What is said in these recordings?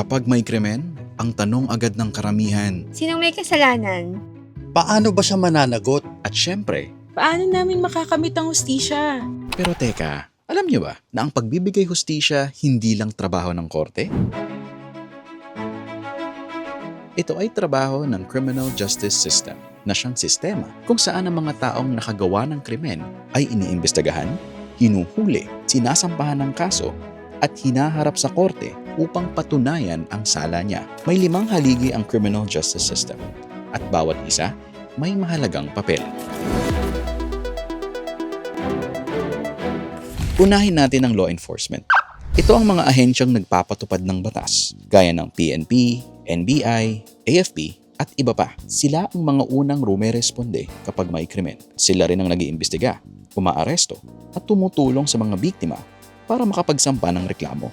Kapag may krimen, ang tanong agad ng karamihan. Sinong may kasalanan? Paano ba siya mananagot? At syempre, Paano namin makakamit ang hustisya? pero teka, alam niyo ba na ang pagbibigay hustisya hindi lang trabaho ng korte? Ito ay trabaho ng criminal justice system na siyang sistema kung saan ang mga taong nakagawa ng krimen ay iniimbestigahan, hinuhuli, sinasampahan ng kaso, at hinaharap sa korte upang patunayan ang sala niya. May limang haligi ang criminal justice system at bawat isa may mahalagang papel. Unahin natin ang law enforcement. Ito ang mga ahensyang nagpapatupad ng batas, gaya ng PNP, NBI, AFP, at iba pa. Sila ang mga unang rumeresponde kapag may krimen. Sila rin ang nag-iimbestiga, umaaresto, at tumutulong sa mga biktima para makapagsampa ng reklamo.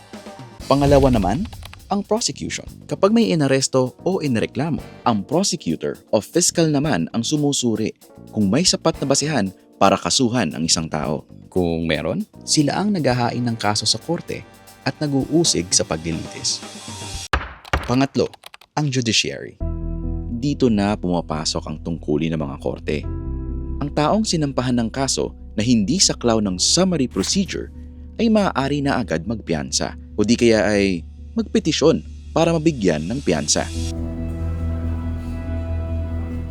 Pangalawa naman, ang prosecution. Kapag may inaresto o inireklamo, ang prosecutor o fiscal naman ang sumusuri kung may sapat na basihan para kasuhan ang isang tao. Kung meron, sila ang naghahain ng kaso sa korte at nag-uusig sa paglilitis. Pangatlo, ang judiciary. Dito na pumapasok ang tungkulin ng mga korte. Ang taong sinampahan ng kaso na hindi saklaw ng summary procedure ay maaari na agad magpiyansa o di kaya ay magpetisyon para mabigyan ng piyansa.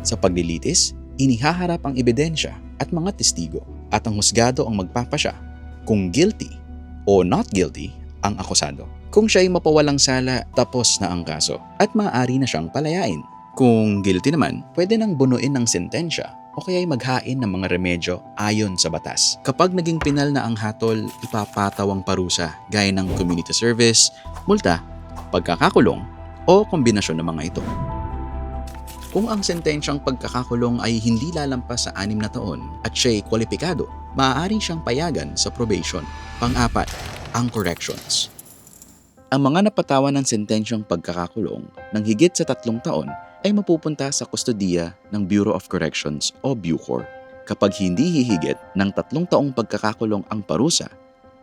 Sa paglilitis, inihaharap ang ebidensya at mga testigo at ang husgado ang magpapasya kung guilty o not guilty ang akusado. Kung siya ay mapawalang sala, tapos na ang kaso at maaari na siyang palayain. Kung guilty naman, pwede nang bunuin ng sentensya o kaya ay maghain ng mga remedyo ayon sa batas. Kapag naging pinal na ang hatol, ipapataw ang parusa gaya ng community service, multa, pagkakakulong o kombinasyon ng mga ito. Kung ang sentensyang pagkakakulong ay hindi lalampas sa anim na taon at siya'y kwalipikado, maaari siyang payagan sa probation. Pang-apat, ang corrections. Ang mga napatawan ng sentensyang pagkakakulong ng higit sa tatlong taon ay mapupunta sa kustodiya ng Bureau of Corrections o Bucor. Kapag hindi hihigit ng tatlong taong pagkakakulong ang parusa,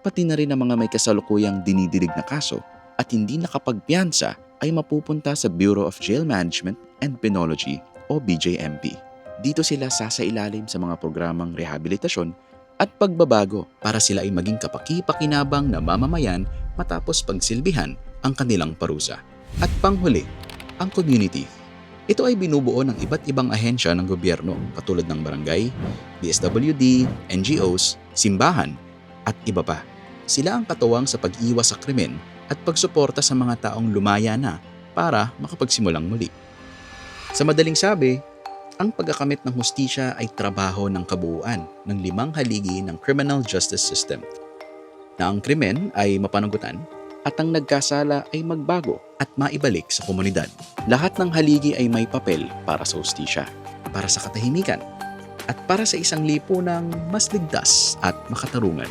pati na rin ang mga may kasalukuyang dinidilig na kaso at hindi nakapagpiyansa ay mapupunta sa Bureau of Jail Management and Penology o BJMP. Dito sila sasailalim sa mga programang rehabilitasyon at pagbabago para sila ay maging kapaki-pakinabang na mamamayan matapos pagsilbihan ang kanilang parusa. At panghuli, ang community. Ito ay binubuo ng iba't ibang ahensya ng gobyerno katulad ng barangay, DSWD, NGOs, simbahan, at iba pa. Sila ang katuwang sa pag-iwas sa krimen at pagsuporta sa mga taong lumaya na para makapagsimulang muli. Sa madaling sabi, ang pagkakamit ng hustisya ay trabaho ng kabuuan ng limang haligi ng criminal justice system na ang krimen ay mapanagutan at ang nagkasala ay magbago at maibalik sa komunidad. Lahat ng haligi ay may papel para sa hustisya, para sa katahimikan, at para sa isang lipunang mas ligtas at makatarungan.